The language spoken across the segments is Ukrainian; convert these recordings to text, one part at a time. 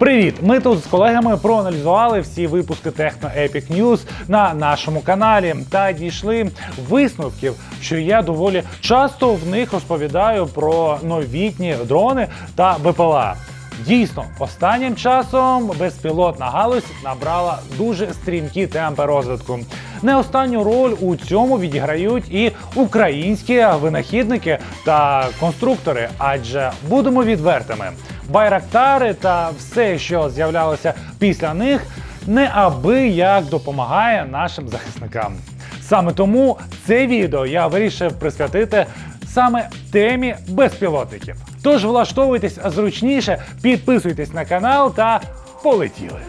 Привіт! Ми тут з колегами проаналізували всі випуски Techno Epic News на нашому каналі та дійшли висновків, що я доволі часто в них розповідаю про новітні дрони та БПЛА. Дійсно, останнім часом безпілотна галузь набрала дуже стрімкі темпи розвитку. Не останню роль у цьому відіграють і українські винахідники та конструктори, адже будемо відвертими. Байрактари та все, що з'являлося після них, неабияк допомагає нашим захисникам. Саме тому це відео я вирішив присвятити саме темі безпілотників. Тож влаштовуйтесь зручніше, підписуйтесь на канал та полетіли.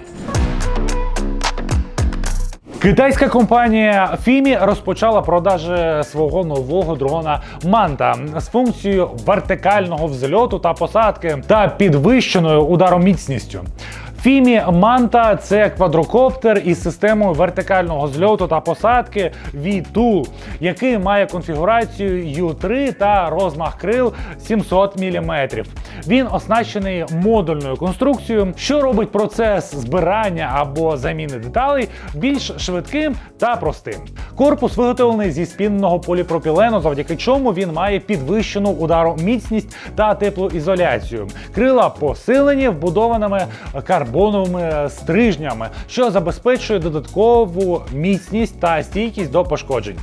Китайська компанія Фімі розпочала продажі свого нового дрона Манта з функцією вертикального взльоту та посадки та підвищеною удароміцністю. Фімі Манта це квадрокоптер із системою вертикального зльоту та посадки V-Tool, який має конфігурацію U3 та розмах крил 700 мм. Він оснащений модульною конструкцією, що робить процес збирання або заміни деталей більш швидким та простим. Корпус виготовлений зі спінного поліпропілену, завдяки чому він має підвищену удароміцність та теплоізоляцію. Крила посилені вбудованими карбоновими стрижнями, що забезпечує додаткову міцність та стійкість до пошкоджень.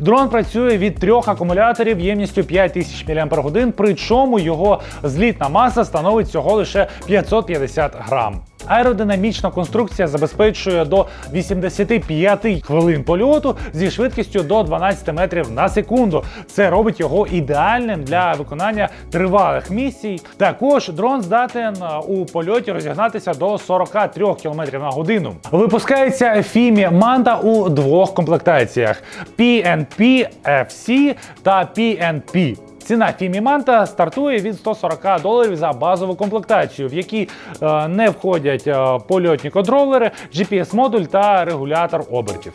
Дрон працює від трьох акумуляторів ємністю 5000 мАч, причому його злітна маса становить всього лише 550 грам. Аеродинамічна конструкція забезпечує до 85 хвилин польоту зі швидкістю до 12 метрів на секунду. Це робить його ідеальним для виконання тривалих місій. Також дрон здатен е, у польоті розігнатися до 43 км на годину. Випускається Фімі Манта у двох комплектаціях: PNP FC та PNP. Ціна Фіміманта стартує від 140 доларів за базову комплектацію, в якій е, не входять е, польотні контролери, GPS-модуль та регулятор обертів.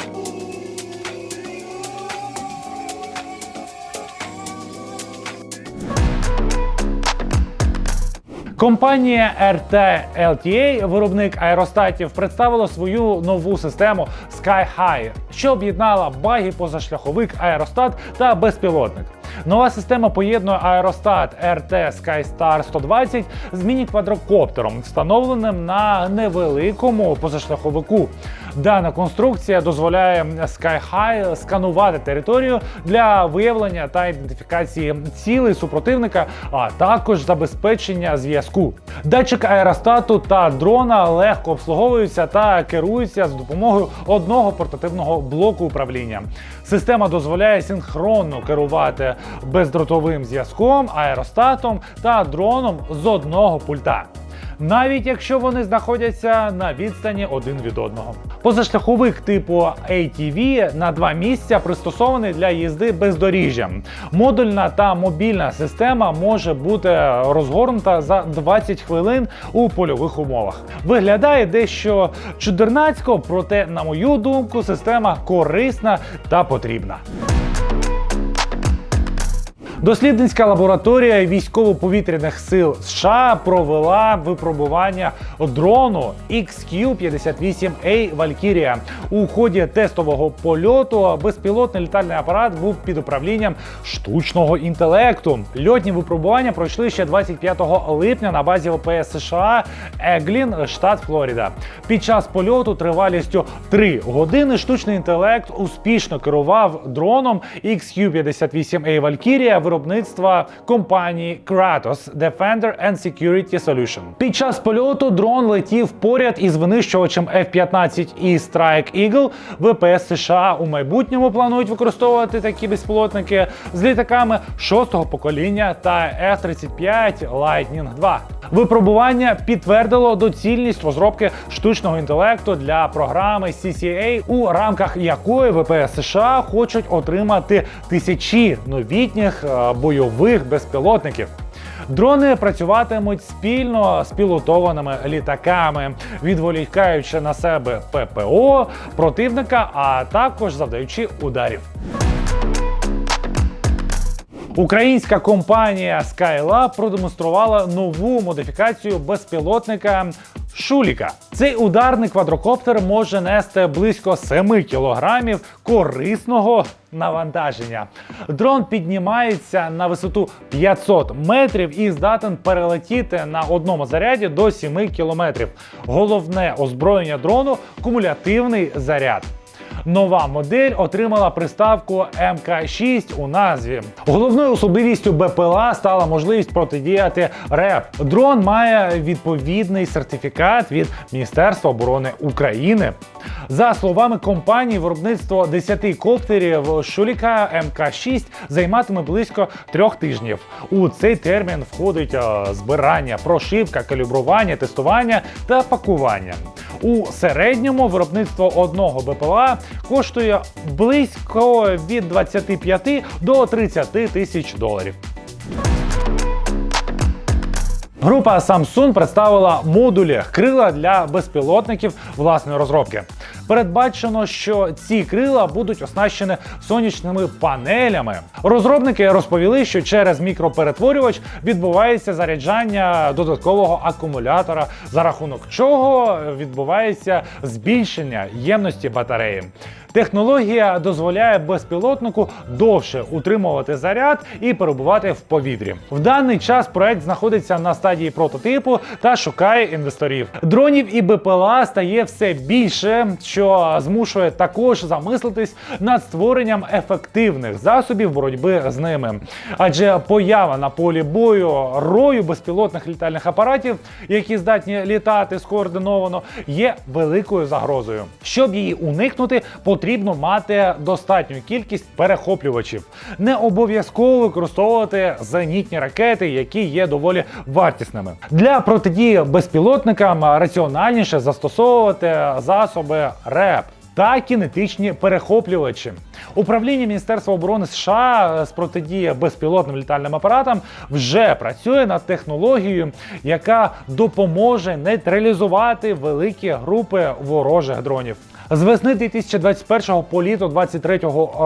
Компанія RT LTA, виробник аеростатів, представила свою нову систему Sky High, що об'єднала багі позашляховик аеростат та безпілотник. Нова система поєднує аеростат RT SkyStar 120 з міні-квадрокоптером, встановленим на невеликому позашляховику. Дана конструкція дозволяє SkyHigh сканувати територію для виявлення та ідентифікації цілей супротивника, а також забезпечення зв'язку. Датчик аеростату та дрона легко обслуговуються та керуються з допомогою одного портативного блоку управління. Система дозволяє синхронно керувати бездротовим зв'язком, аеростатом та дроном з одного пульта. Навіть якщо вони знаходяться на відстані один від одного. Позашляховик типу ATV на два місця пристосований для їзди бездоріжжям. Модульна та мобільна система може бути розгорнута за 20 хвилин у польових умовах. Виглядає дещо чудернацько, проте, на мою думку, система корисна та потрібна. Дослідницька лабораторія військово-повітряних сил США провела випробування дрону XQ-58A Valkyria. У ході тестового польоту безпілотний літальний апарат був під управлінням штучного інтелекту. Льотні випробування пройшли ще 25 липня на базі ВПС США Еглін, штат Флоріда. Під час польоту тривалістю 3 години штучний інтелект успішно керував дроном XQ-58A Valkyria виробництва компанії Kratos Defender and Security Solution. Під час польоту дрон летів поряд із винищувачем F-15 і Strike Eagle. ВПС США у майбутньому планують використовувати такі безпілотники з літаками шостого покоління та F-35 Lightning 2. Випробування підтвердило доцільність розробки штучного інтелекту для програми CCA, у рамках якої ВПС США хочуть отримати тисячі новітніх е, бойових безпілотників. Дрони працюватимуть спільно з пілотованими літаками, відволікаючи на себе ППО противника, а також завдаючи ударів. Українська компанія Skylab продемонструвала нову модифікацію безпілотника. Шуліка цей ударний квадрокоптер може нести близько 7 кілограмів корисного навантаження. Дрон піднімається на висоту 500 метрів і здатен перелетіти на одному заряді до 7 кілометрів. Головне озброєння дрону кумулятивний заряд. Нова модель отримала приставку МК6 у назві. Головною особливістю БПЛА стала можливість протидіяти РЕП. Дрон має відповідний сертифікат від Міністерства оборони України. За словами компанії, виробництво 10 коптерів Шуліка МК6 займатиме близько трьох тижнів. У цей термін входить е, збирання, прошивка, калібрування, тестування та пакування. У середньому виробництво одного БПЛА коштує близько від 25 до 30 тисяч доларів. Група Samsung представила модулі крила для безпілотників власної розробки. Передбачено, що ці крила будуть оснащені сонячними панелями. Розробники розповіли, що через мікроперетворювач відбувається заряджання додаткового акумулятора, за рахунок чого відбувається збільшення ємності батареї. Технологія дозволяє безпілотнику довше утримувати заряд і перебувати в повітрі. В даний час проект знаходиться на стадії прототипу та шукає інвесторів. Дронів і БПЛА стає все більше, що змушує також замислитись над створенням ефективних засобів боротьби з ними. Адже поява на полі бою рою безпілотних літальних апаратів, які здатні літати скоординовано, є великою загрозою. Щоб її уникнути, потрібно мати достатню кількість перехоплювачів. Не обов'язково використовувати зенітні ракети, які є доволі вартісними. Для протидії безпілотникам раціональніше застосовувати засоби РЕП. Та кінетичні перехоплювачі. Управління Міністерства оборони США з протидії безпілотним літальним апаратам вже працює над технологією, яка допоможе нейтралізувати великі групи ворожих дронів. З весни 2021 по літо 2023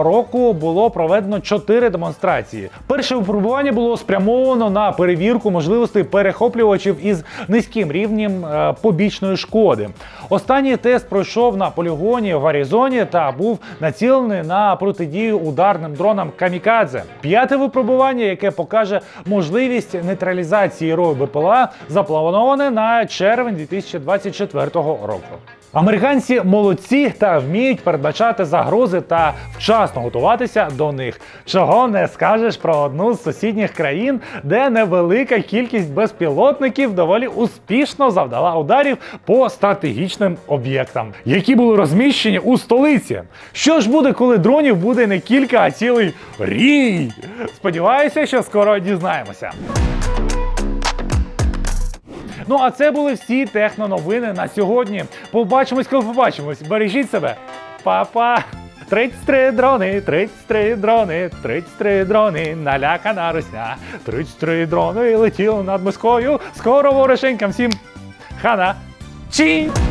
року було проведено чотири демонстрації. Перше випробування було спрямовано на перевірку можливостей перехоплювачів із низьким рівнем е, побічної шкоди. Останній тест пройшов на полігоні в Аризоні та був націлений на протидію ударним дронам Камікадзе. П'яте випробування, яке покаже можливість нейтралізації рою БПЛА, заплановане на червень 2024 року. Американці молодці та вміють передбачати загрози та вчасно готуватися до них. Чого не скажеш про одну з сусідніх країн, де невелика кількість безпілотників доволі успішно завдала ударів по стратегічним об'єктам, які були розміщені у столиці. Що ж буде, коли дронів буде не кілька, а цілий рій? Сподіваюся, що скоро дізнаємося. Ну а це були всі техноновини на сьогодні. Побачимось, коли побачимось. Бережіть себе, Па-па! 33 дрони, 33 дрони, 33 дрони, налякана русня. 33 дрони летіли над Москвою. Скоро ворошенькам всім хана. Чінь!